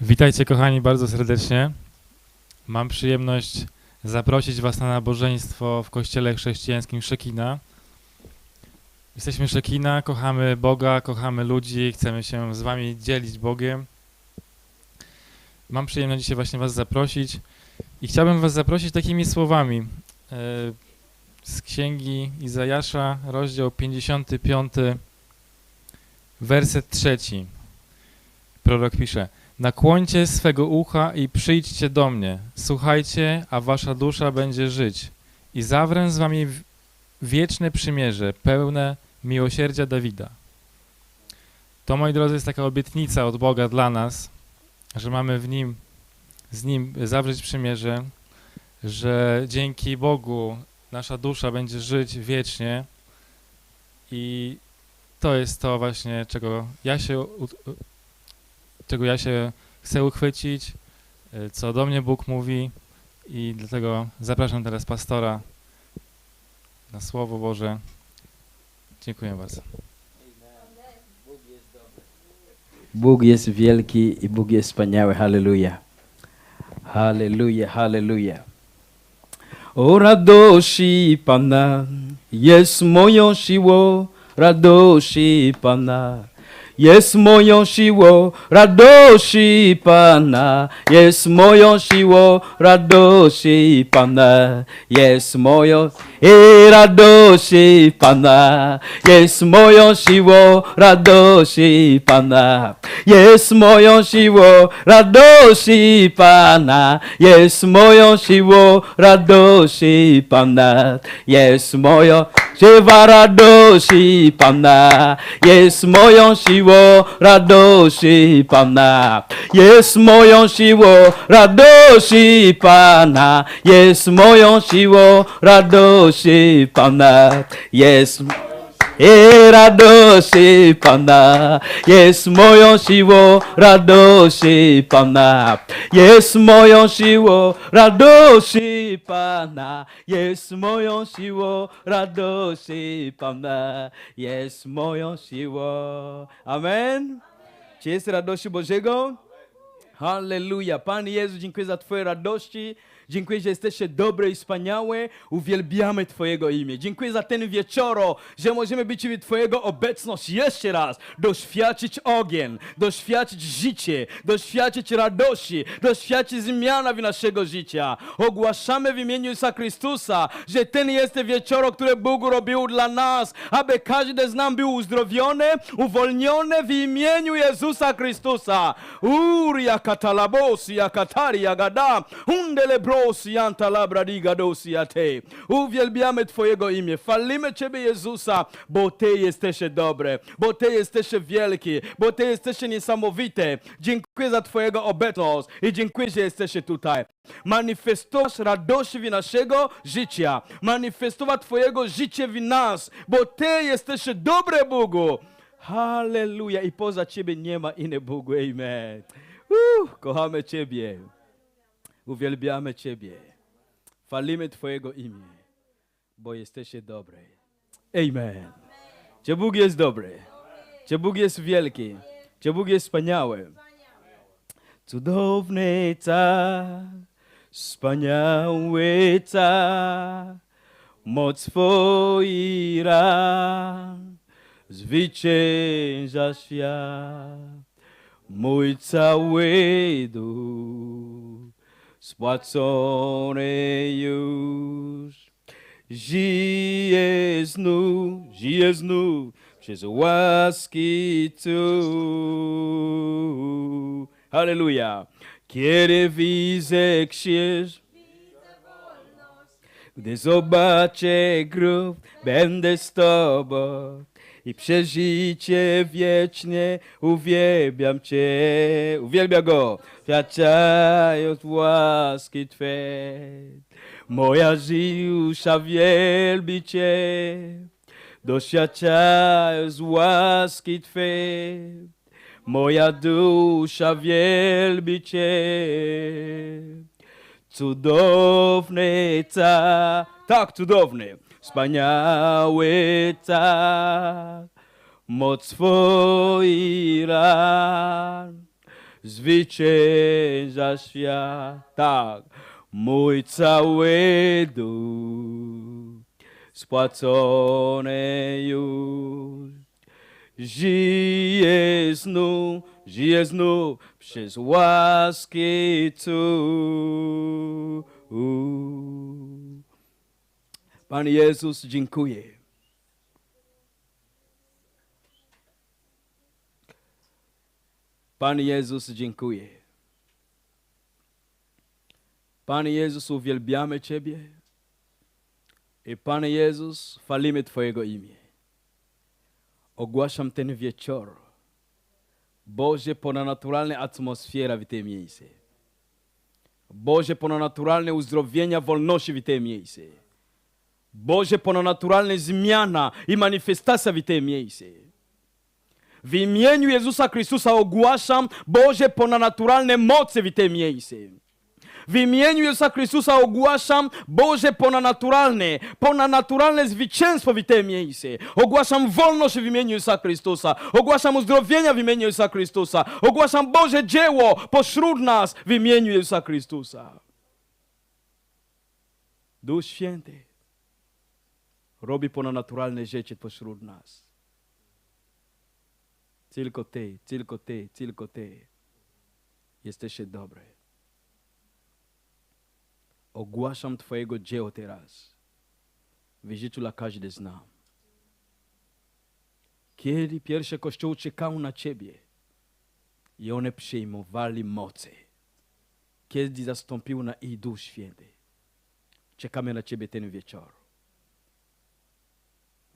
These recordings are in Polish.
Witajcie kochani bardzo serdecznie. Mam przyjemność zaprosić Was na nabożeństwo w kościele chrześcijańskim Szekina. Jesteśmy Szekina, kochamy Boga, kochamy ludzi, chcemy się z Wami dzielić Bogiem. Mam przyjemność dzisiaj właśnie Was zaprosić i chciałbym Was zaprosić takimi słowami e, z księgi Izajasza, rozdział 55, werset trzeci. Prorok pisze: Nakłońcie swego ucha i przyjdźcie do mnie. Słuchajcie, a wasza dusza będzie żyć. I zawrę z wami wieczne przymierze, pełne miłosierdzia Dawida. To, moi drodzy, jest taka obietnica od Boga dla nas, że mamy w Nim, z Nim zawrzeć przymierze, że dzięki Bogu nasza dusza będzie żyć wiecznie i to jest to właśnie, czego ja się czego ja się chcę uchwycić, y, co do mnie Bóg mówi i dlatego zapraszam teraz pastora na Słowo Boże. Dziękuję bardzo. Bóg jest wielki i Bóg jest wspaniały. Halleluja. Halleluja, halleluja. O radości Pana jest moją siłą, radości Pana. Jest moją siłą, radości Pana. Jest moją siłą, radości Pana. Jest moją i radości Pana. Jest moją siłą, radości Pana. Jest moją siłą, radości Pana. Jest moją siłą, radości Pana. Jest moją Żywa radości Pana, jest moją siłą, radości Pana. Jest moją siłą, radości Pana. Jest moją siłą, radości Pana. Jest i radości Pana jest moją siłą, radości Pana jest moją siłą, radości Pana jest moją siłą, radości Pana jest moją siłą. Amen. Czy jest radości Bożego? Halleluja. Panie Jezu, dziękuję za Twoje radości. Dziękuję, że jesteście dobre i wspaniałe. Uwielbiamy Twojego imię. Dziękuję za ten wieczoro, że możemy być w Twojego obecność jeszcze raz. Doświadczyć ogień, doświadczyć życie, doświadczyć radości, doświadczyć zmiana w naszego życia. Ogłaszamy w imieniu Jezusa Chrystusa, że ten jest wieczoro, które Bóg robił dla nas, aby każdy z nas był uzdrowiony, uwolniony w imieniu Jezusa Chrystusa. Uria katalabos, yakatari, yagada, undelebros, yantalabradagados, yate. Uwielbiamy Twojego imię, chwalimy Ciebie Jezusa, bo Ty jesteś dobry, bo Ty jesteś wielki, bo Ty jesteś niesamowity. Dziękuję za Twojego obecność i dziękuję, że jesteś tutaj. Manifestować radość w naszego życia, manifestować Twojego życia w nas, bo Ty jesteś dobry Bogu. Halleluja. I poza Ciebie nie ma innego Bogu. Amen. Uh, kochamy Ciebie. Uwielbiamy Ciebie. Chwalimy Twojego imię, bo jesteś dobry. Amen. Czy Bóg jest dobry? Czy Bóg jest wielki? Czy Bóg jest wspaniały? Cudowny tak, wspaniały tak, moc Twoi ran zwycięża świat. Mój cały duch spłacony już. Żyje znów, żyje znów przez łaski tu. Halleluja. Kiedy widzę krzyż, gdy zobaczę grób, będę z Tobą i przeżycie wiecznie uwielbiam Cię. Uwielbia Go, wsiadając w łaski Twe. Moja dusza wielbi Cię, doświadczając łaski Twej. Moja dusza wielbi Cię. Cudowny tak, tak cudowny, wspaniały tak, moc Twoi ran zwycięża świat. Tak, mój cały dół spłacone już. Żyję znów, żyję znów przez łaski tu. Pan Jezus, dziękuję. Pan Jezus, dziękuję. Pan Jezus, uwielbiamy Ciebie. I Pan Jezus, chwalimy Twojego imię. Ogłaszam ten wieczór. Boże, ponadnaturalna atmosfera w tym miejscu. Boże, ponadnaturalne uzdrowienia, wolności w tym miejscu. Boże, ponadnaturalna zmiana i manifestacja w tym miejscu. W imieniu Jezusa Chrystusa ogłaszam Boże ponadnaturalne moce w tym miejscu. W imieniu Jezusa Chrystusa ogłaszam Boże ponadnaturalne, ponadnaturalne zwycięstwo w tym miejscu. Ogłaszam wolność w imieniu Jezusa Chrystusa. Ogłaszam uzdrowienia w imieniu Jezusa Chrystusa. Ogłaszam Boże dzieło pośród nas w imieniu Jezusa Chrystusa. Duch Święty robi ponadnaturalne rzeczy pośród nas. Tylko Ty, tylko Ty, tylko Ty jesteś dobry. Ogłaszam Twojego dzieła teraz w życiu dla każdy z nas. Kiedy pierwsze kościoły czekały na Ciebie i one przyjmowali mocy, kiedy zastąpił na ich Duch Święty, czekamy na Ciebie ten wieczór.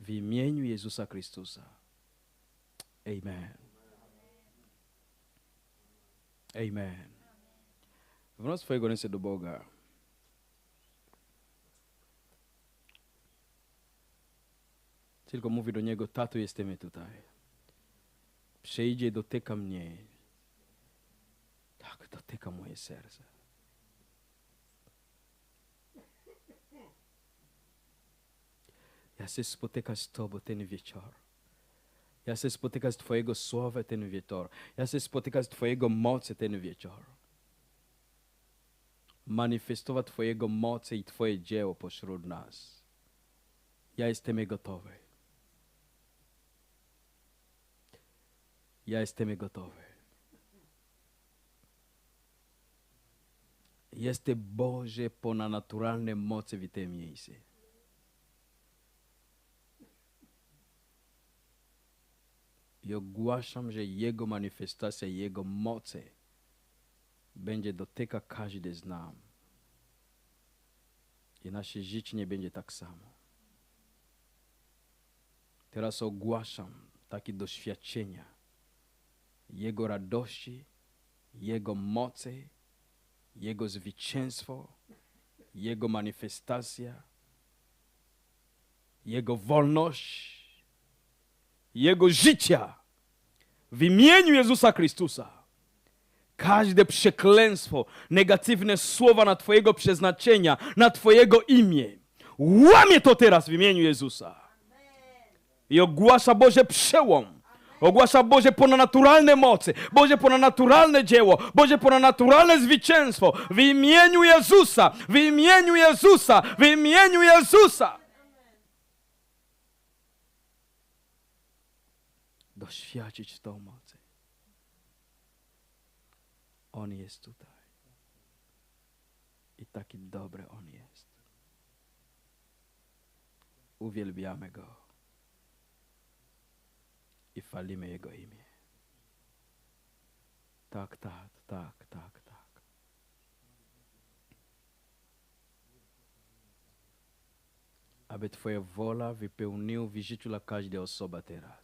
W imieniu Jezusa Chrystusa. Amen. Amen. Wnoś swojego ręce do Boga. Tylko mówi do Niego, Tato, jesteśmy tutaj. Przyjdzie i dotyka mnie. Tak, dotyka moje serce. Ja chcę spotykać z Tobą ten wieczór. Ja chcę spotykać Twojego słowa ten wieczór. Ja chcę spotykać Twojego mocy ten wieczór. Manifestować Twojego mocy i Twoje dzieło pośród nas. Ja jestem gotowy. Ja jestem gotowy. Jest Boże ponadnaturalne mocy w tym miejscu. I ogłaszam, że Jego manifestacja, Jego mocy będzie dotyka każdy z nam. I nasze życie nie będzie tak samo. Teraz ogłaszam takie doświadczenia Jego radości, Jego mocy, Jego zwycięstwo, Jego manifestacja, Jego wolność, Jego życia w imieniu Jezusa Chrystusa. Każde przekleństwo, negatywne słowa na Twojego przeznaczenia, na Twojego imię, łamie to teraz w imieniu Jezusa. I ogłasza Boże przełom. Ogłasza Boże ponadnaturalne mocy, Boże ponadnaturalne dzieło, Boże ponadnaturalne zwycięstwo w imieniu Jezusa, w imieniu Jezusa, w imieniu Jezusa. Doświadczyć tą mocy. On jest tutaj. I taki dobry On jest. Uwielbiamy Go i chwalimy Jego imię. Tak, tak, tak, tak, tak. Aby Twoja wola wypełniła w życiu dla każdej osoby teraz.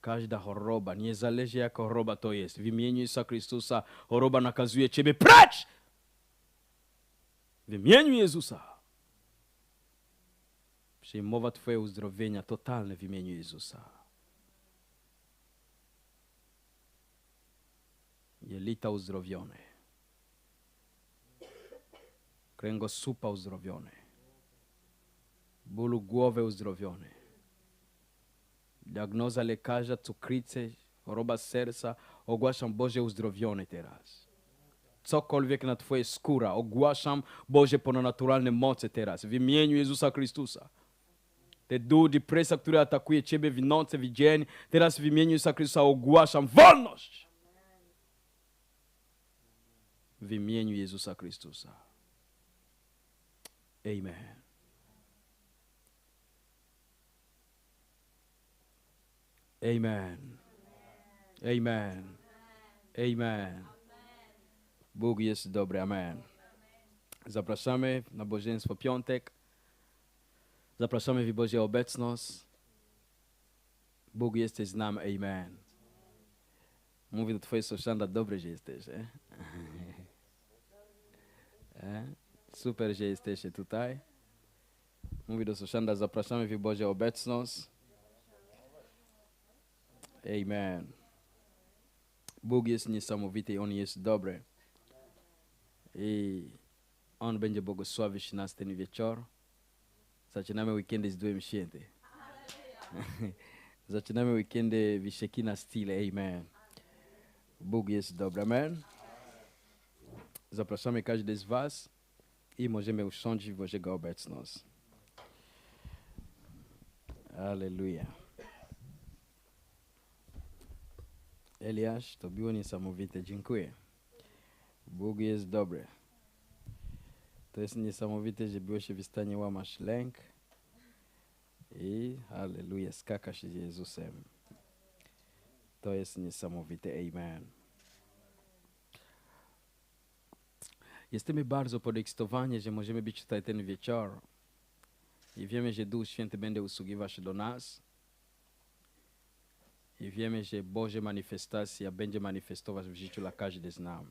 Każda choroba, niezależnie jaka choroba to jest, w imieniu Jezusa Chrystusa choroba nakazuje Ciebie precz! W imieniu Jezusa przyjmować Twoje uzdrowienia totalne w imieniu Jezusa. Jelita uzdrowione. Kręgosłupa uzdrowiony. Bólu głowy uzdrowiony. Diagnoza lekarza cukrzycy choroba serca, ogłaszam Boże uzdrowiony teraz. Cokolwiek na Twoje skóra, ogłaszam Boże ponadnaturalne moce teraz, w imieniu Jezusa Chrystusa. Te duch, depresja, która atakuje Ciebie w nocy, w dzień, teraz w imieniu Jezusa Chrystusa ogłaszam wolność! W imieniu Jezusa Chrystusa. Amen. Amen. Amen. Amen. Bóg jest dobry. Amen. Zapraszamy na nabożeństwo piątek. Zapraszamy w Boże obecność. Bóg jesteś z nami. Amen. Mówi do Twojej sąsiada, dobrze, że jesteś. E? E? Super, że jesteście tutaj. Mówi do sąsiada, zapraszamy w Boże obecność. Amen. Bóg jest niesamowity, On jest dobry. I On będzie błogosławić nas ten wieczór. Zaczynamy weekendy z Duchem Świętym. Zaczynamy weekendy w Shekina style. Amen. Bóg jest dobry. Amen. Zapraszamy każdy z Was i możemy usiąść w Bożego obecność. Aleluja. Eliasz, to było niesamowite. Dziękuję. Bóg jest dobry. To jest niesamowite, że było się w stanie łamać lęk i halleluja, skakać z Jezusem. To jest niesamowite. Amen. Jesteśmy bardzo podekscytowani, że możemy być tutaj ten wieczór i wiemy, że Duch Święty będzie usługiwał się do nas i wiemy, że Boże manifestacja będzie manifestować w życiu dla każdy z nas.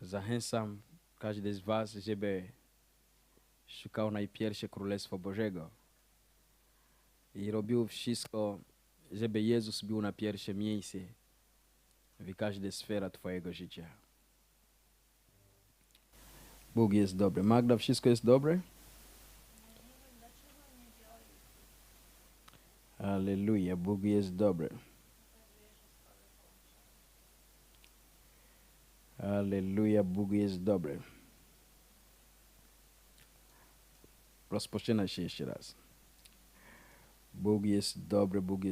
Zachęcam każdy z Was, żeby szukał najpierw Królestwa Bożego i robił wszystko, żeby Jezus był na pierwszym miejscu w każdej sferze Twojego życia. Bóg jest dobry. Magda, wszystko jest dobre? Aleluja, Bóg jest dobry. Aleluja, Bóg jest dobry. Rozpoczyna się jeszcze raz. Bóg jest dobry, Bóg jest